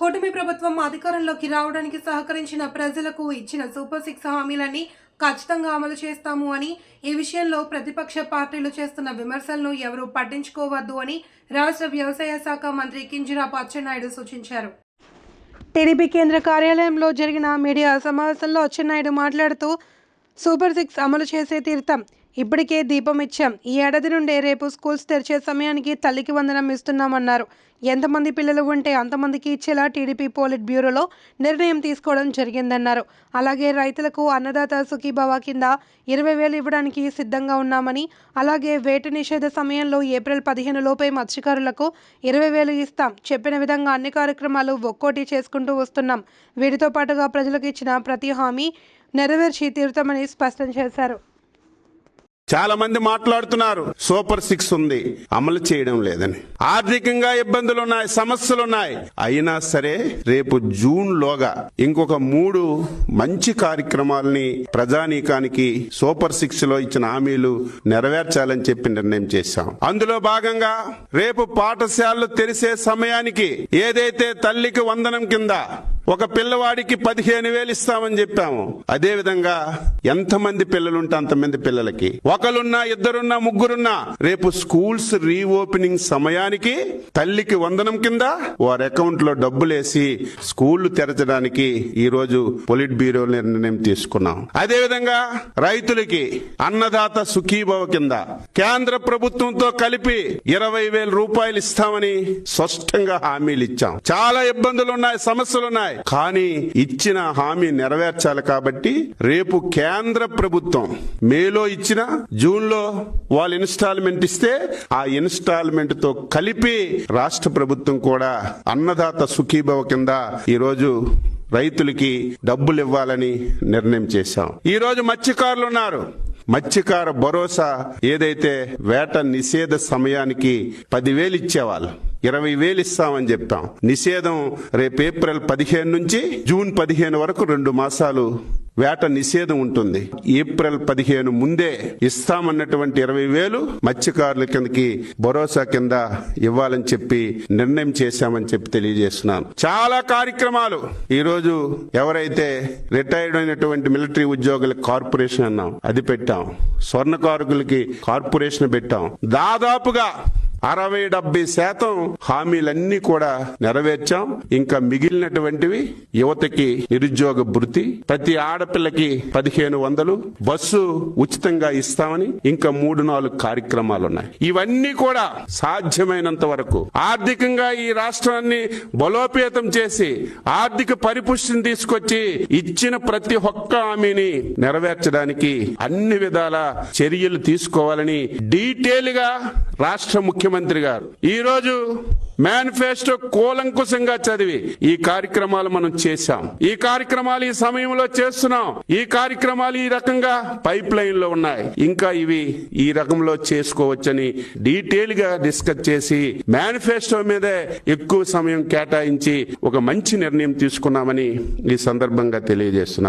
కూటమి ప్రభుత్వం అధికారంలోకి రావడానికి సహకరించిన ప్రజలకు ఇచ్చిన సూపర్ సిక్స్ హామీలన్నీ ఖచ్చితంగా అమలు చేస్తాము అని ఈ విషయంలో ప్రతిపక్ష పార్టీలు చేస్తున్న విమర్శలను ఎవరూ పట్టించుకోవద్దు అని రాష్ట్ర వ్యవసాయ శాఖ మంత్రి కింజరాపు అచ్చెన్నాయుడు సూచించారు. టీడీపీ కేంద్ర కార్యాలయంలో జరిగిన మీడియా సమావేశంలో అచ్చెన్నాయుడు మాట్లాడుతూ సూపర్ సిక్స్ అమలు చేసే తీర్థం ఇప్పటికే దీపం ఇచ్చాం. ఈ ఏడాది నుండే రేపు స్కూల్స్ తెరిచే సమయానికి తల్లికి వందనం ఇస్తున్నామన్నారు. ఎంతమంది పిల్లలు ఉంటే అంతమందికి ఇచ్చేలా టీడీపీ పోలిట్ బ్యూరోలో నిర్ణయం తీసుకోవడం జరిగిందన్నారు. అలాగే రైతులకు అన్నదాత సుఖీభావ కింద ఇరవై వేలు ఇవ్వడానికి సిద్ధంగా ఉన్నామని అలాగే వేటు నిషేధ సమయంలో ఏప్రిల్ పదిహేను లోపే మత్స్యకారులకు ఇరవై వేలు ఇస్తాం. చెప్పిన విధంగా అన్ని కార్యక్రమాలు ఒక్కోటి చేసుకుంటూ వస్తున్నాం. వీటితో పాటుగా ప్రజలకు ఇచ్చిన ప్రతి హామీ నెరవేర్చి తీరుతామని స్పష్టం చేశారు. చాలా మంది మాట్లాడుతున్నారు. సూపర్ సిక్స్ ఉంది. అమలు చేయడం లేదని. ఆర్థికంగా ఇబ్బందులు ఉన్నాయి సమస్యలు ఉన్నాయి అయినా సరే రేపు జూన్ లోగా ఇంకొక మూడు మంచి కార్యక్రమాలని ప్రజానీకానికి సూపర్ సిక్స్లో ఇచ్చిన హామీలు నెరవేర్చాలని చెప్పి నిర్ణయం చేశాం. అందులో భాగంగా రేపు పాఠశాలలు తెరిసే సమయానికి ఏదైతే తల్లికి వందనం కింద ఒక పిల్లవాడికి పదిహేను వేలు ఇస్తామని చెప్పాము. అదే విధంగా ఎంతమంది పిల్లలుంటే అంతమంది పిల్లలకి. ఒకరున్నా ఇద్దరున్నా ముగ్గురున్నా. రేపు స్కూల్స్ రీఓపెనింగ్ సమయానికి తల్లికి వందనం కింద వారి అకౌంట్లో డబ్బులేసి స్కూళ్ళు తెరచడానికి ఈ రోజు పొలిట్ బ్యూరో నిర్ణయం తీసుకున్నాం. అదే విధంగా రైతులకి అన్నదాత సుఖీభవ కింద కేంద్ర ప్రభుత్వంతో కలిపి ఇరవై వేల రూపాయలు ఇస్తామని స్పష్టంగా హామీలు ఇచ్చాం. చాలా ఇబ్బందులు ఉన్నాయి సమస్యలు ఉన్నాయి కానీ ఇచ్చిన హామీ నెరవేర్చాలి కాబట్టి రేపు కేంద్ర ప్రభుత్వం మేలో ఇచ్చిన జూన్లో వాళ్ళు ఇన్స్టాల్మెంట్ ఇస్తే ఆ ఇన్స్టాల్మెంట్తో కలిపి రాష్ట్ర ప్రభుత్వం కూడా అన్నదాత సుఖీభవ కింద ఈరోజు రైతులకి డబ్బులు ఇవ్వాలని నిర్ణయం చేశాం. ఈరోజు మత్స్యకారులు ఉన్నారు. మత్స్యకార భరోసా ఏదైతే వేట నిషేధ సమయానికి పదివేలు ఇచ్చేవాళ్ళు. ఇరవై వేలు ఇస్తామని చెప్తాం. నిషేధం రేపు ఏప్రిల్ పదిహేను నుంచి జూన్ పదిహేను వరకు రెండు మాసాలు వేట నిషేధం ఉంటుంది. ఏప్రిల్ పదిహేను ముందే ఇస్తామన్నటువంటి ఇరవై వేలు మత్స్యకారుల కిందకి భరోసా కింద ఇవ్వాలని చెప్పి నిర్ణయం చేశామని చెప్పి తెలియజేస్తున్నాను. చాలా కార్యక్రమాలు. ఈరోజు ఎవరైతే రిటైర్డ్ అయినటువంటి మిలిటరీ ఉద్యోగుల కార్పొరేషన్ అన్నాం అది పెట్టాం. స్వర్ణకారుకులకి కార్పొరేషన్ పెట్టాం. దాదాపుగా అరవై డెబ్బై శాతం హామీలన్నీ కూడా నెరవేర్చాం. ఇంకా మిగిలినటువంటివి యువతకి నిరుద్యోగ భృతి ప్రతి ఆడపిల్లకి పదిహేను వందలు బస్సు ఉచితంగా ఇస్తామని ఇంకా మూడు నాలుగు కార్యక్రమాలు ఉన్నాయి ఇవన్నీ కూడా సాధ్యమైనంత వరకు ఆర్థికంగా ఈ రాష్ట్రాన్ని బలోపేతం చేసి ఆర్థిక పరిపుష్టిని తీసుకొచ్చి ఇచ్చిన ప్రతి ఒక్క హామీని నెరవేర్చడానికి అన్ని విధాల చర్యలు తీసుకోవాలని డీటెయిల్గా రాష్ట్ర ముఖ్యమంత్రి ముఖ్యమంత్రి గారు. ఈ రోజు మేనిఫెస్టో కూలంకుశంగా చదివి ఈ కార్యక్రమాలు మనం చేశాం. ఈ కార్యక్రమాలు ఈ సమయంలో చేస్తున్నాం. ఈ కార్యక్రమాలు ఈ రకంగా పైప్ లైన్లో ఉన్నాయి. ఇంకా ఇవి ఈ రకంలో చేసుకోవచ్చని డీటెయిల్గా డిస్కస్ చేసి మేనిఫెస్టో మీదే ఎక్కువ సమయం కేటాయించి ఒక మంచి నిర్ణయం తీసుకున్నామని ఈ సందర్భంగా తెలియజేస్తున్నాను.